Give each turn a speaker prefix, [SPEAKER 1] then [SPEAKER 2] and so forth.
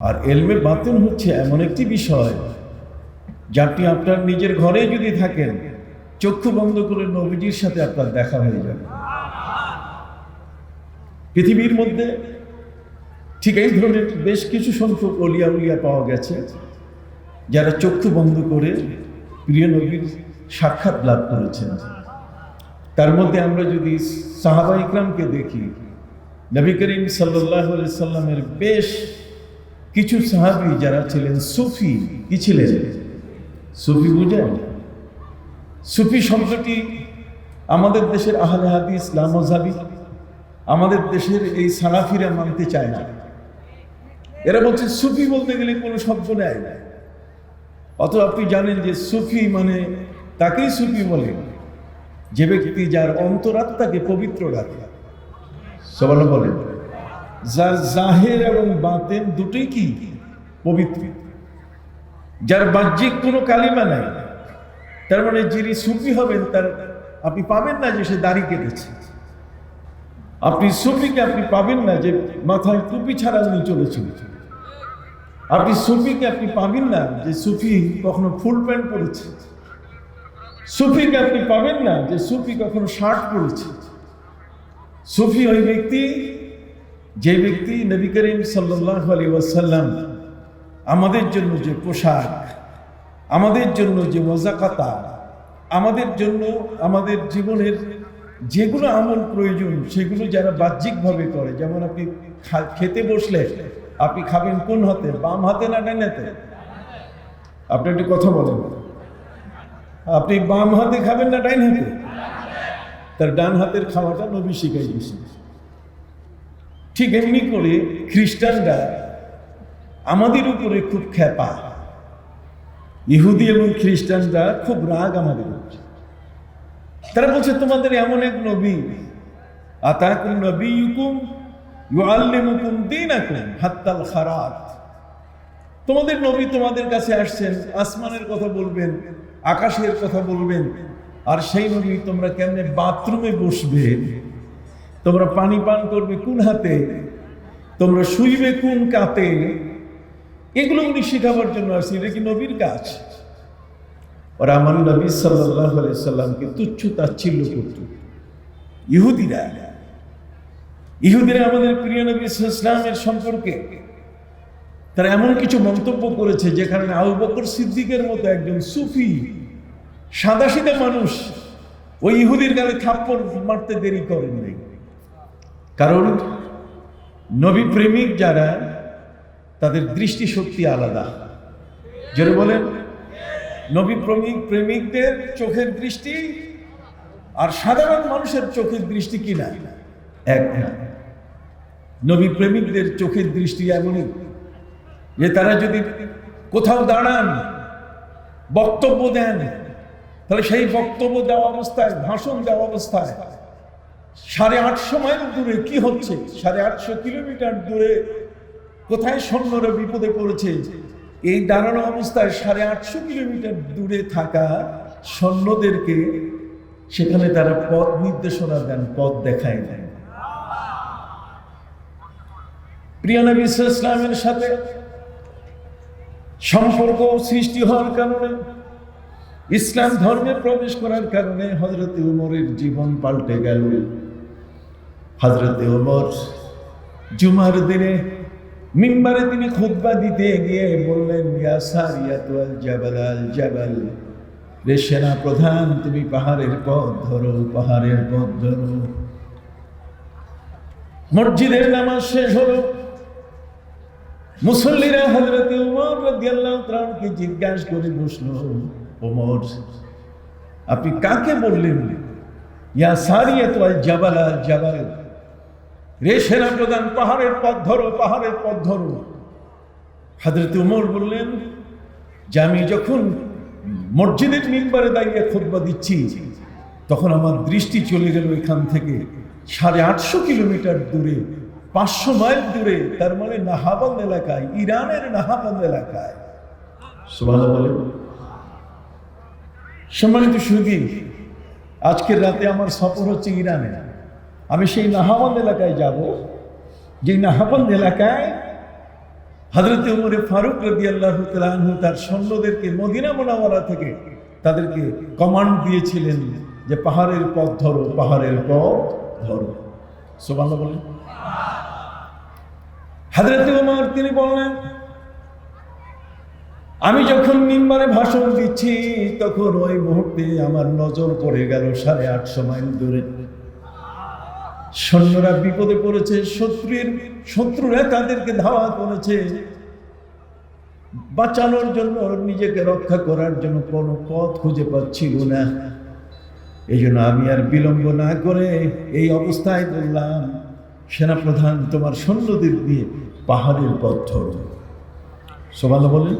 [SPEAKER 1] আর এলমে বাতিন হচ্ছে এমন একটি বিষয় যা আপনি আপনার নিজের ঘরে যদি থাকেন, চক্ষু বন্ধ করে নবীজির সাথে আপনার দেখা হয়ে যাবে। পৃথিবীর মধ্যে ঠিক এই ধরনের বেশ কিছু সংখ্যক অলিয়া উলিয়া পাওয়া গেছে, যারা চক্ষু বন্ধ করে প্রিয় নবীর সাক্ষাৎ লাভ করেছেন। তার মধ্যে আমরা যদি সাহাবা ইকরামকে দেখি, নবী করিম সাল্লাহ সাল্লামের বেশ কিছু সাহাবি যারা ছিলেন সুফি, কি ছিলেন? সুফি বুঝেন? সুফি শব্দটি আমাদের দেশের আহলে হাদিস লামজাবি আমাদের দেশের এই সালাফিরা মানতে চায় না। এরা বলছে সুফি বলতে গেলে কোনো শব্দ নেয় না। অত আপনি জানেন যে সুফি মানে তাকেই সুফি বলে। যে ব্যক্তি যার অন্তরাত্মাকে পবিত্র রাখে। সবাই বলেন। যার জাহের এবং বাতেন দুটোই কি? পবিত্র। যার বাহ্যিক কোনো কালিমা নাই, তার মানে যিনি সুফি হবেন, তার আপনি পাবেন না যে সে দাড়ি কেটেছে। আপনি সুফিকে আপনি পাবেন না যে মাথায় টুপি ছাড়া উনি চলেছেন। আপনি সুফিকে আপনি পাবেন না যে সুফি কখনো ফুল প্যান্ট পরেছে। সুফিকে আপনি পাবেন না যে সুফি কখনো শার্ট পরেছে। সুফি ওই ব্যক্তি যে ব্যক্তি নবী করিম সাল্লাহ আলী ওয়াসাল্লাম আমাদের জন্য যে পোশাক, আমাদের জন্য যে মজাকাতা আমাদের জন্য আমাদের জীবনের যেগুলো আমল প্রয়োজন, সেগুলো যারা বাহ্যিকভাবে করে, যেমন আপনি খেতে বসলে আপনি খাবেন কোন হাতে, বাম হাতে না ডান হাতে? আপনি একটু কথা বলেন। আপনি বাম হাতে খাবেন না ডাইন হাতে? তার ডান হাতের খাওয়াটা নবী শিখাই দিয়েছে ঠিক এমনি করে খ্রিস্টানরা আমাদের উপরে খুব খ্যাপা। ইহুদি এবং খ্রিস্টানরা খুব রাগ আমাদের উপরে। তারা বলছে, তোমাদের এমন এক নবী, আতাকুম নবী ইউকুম ইউআল্লিমুকুম দীনাকুম হাত্তাল খারাত। তোমাদের নবী তোমাদের কাছে আসছেন, আসমানের কথা বলবেন, আকাশের কথা বলবেন, আর সেই নবী তোমরা কেমনে বাথরুমে বসবে? তোমরা পানি পান করবে কোন হাতে? তোমরা শুইবে কোন কাতে? এগুলো উনি শেখাবার জন্য আসছে, এটা কি নবীর কাজ? ওরা আমার নবী সাল্লাহ সাল্লামকে তুচ্ছ তাচ্ছিল্য করত। ইহুদিরা ইহুদিরা আমাদের প্রিয় নবী ইসলামের সম্পর্কে তারা এমন কিছু মন্তব্য করেছে যেখানে আবু বকর সিদ্দিকের মতো একজন সুফি, সাদাসিদা মানুষ, ওই ইহুদির গালে থাপ্পড় মারতে দেরি করেননি কারণ নবী প্রেমিক যারা, তাদের দৃষ্টিশক্তি আলাদা। যারা বলেন, নবী প্রেমিক, প্রেমিকদের চোখের দৃষ্টি আর সাধারণ মানুষের চোখের দৃষ্টি কি না? এক না। নবী প্রেমিকদের চোখের দৃষ্টি এমনই যে তারা যদি কোথাও দাঁড়ান, বক্তব্য দেন, তাহলে সেই বক্তব্য দেওয়া অবস্থায়, ভাষণ দেওয়া অবস্থায় সাড়ে আটশো মাইল দূরে কি হচ্ছে? সাড়ে আটশো কিলোমিটার দূরে কোথায় সৈন্যরা বিপদে পড়েছে? এই দাঁড়ানো অবস্থায় সাড়ে আটশো কিলোমিটার দূরে থাকা সৈন্যদেরকে সেখানে তারা পথ নির্দেশনা দেন, পথ দেখায় দেন। প্রিয় নবী ইসলামের সাথে সম্পর্ক সৃষ্টি হওয়ার কারণে, ইসলাম ধর্মে প্রবেশ করার কারণে হজরত উমরের জীবন পাল্টে গেল। হজরতে উমর জুমার দিনে মিম্বারে তিনি খুতবা দিতে গিয়ে বললেন জাবাল রে সেনা প্রধান তুমি পাহাড়ের পথ ধরো, পাহাড়ের পথ ধরো। মসজিদের নামাজ শেষ হলো। মুসল্লিরা হজরত উমর রাদিয়াল্লাহু তাআলাকে জিজ্ঞাসা করে বসল ওমর আপনি কাকে বললেন? ইয়া সারিয়াত ওয়াল জাবাল, আল জাবাল রে সেনা প্রধান পাহাড়ের পথ ধরো পাহাড়ের পথ ধরো। হজরত উমর বললেন যে আমি যখন মসজিদের মিম্বারে দাঁড়িয়ে খোদবা দিচ্ছি তখন আমার দৃষ্টি চলে গেল এখান থেকে সাড়ে আটশো কিলোমিটার দূরে পাঁচশো মাইল দূরে তার মানে নাহাবান এলাকায় ইরানের নাহাবান এলাকায়। সম্মানিত সুদী আজকের রাতে আমার সফর হচ্ছে ইরানে। আমি সেই নাহাবান এলাকায় যাব। যে নাহাবান এলাকায় হজরত উমরে ফারুক রবি আল্লাহ তালু তার সৈন্যদেরকে মদিনা মোনাওয়ারা থেকে তাদেরকে কমান্ড দিয়েছিলেন যে পাহাড়ের পথ ধরো, পাহাড়ের পথ ধরো। সোবাল্লা বলেন। হাজরত উমর, তিনি বললেন, আমি যখন মিম্বারে ভাষণ দিচ্ছি, তখন ওই মুহূর্তে আমার নজর পড়ে গেল সাড়ে আটশো মাইল দূরে। সৈন্যরা বিপদে পড়েছে, শত্রুর শত্রুরা তাদেরকে ধাওয়া করেছে। বাঁচানোর জন্য নিজেকে রক্ষা করার জন্য কোনো পথ খুঁজে পাচ্ছিল না। এই জন্য আমি আর বিলম্ব না করে এই অবস্থায় বললাম, সেনাপ্রধান, তোমার সৈন্যদের দিয়ে পাহাড়ের পথ ধরো। সোভালো বলেন।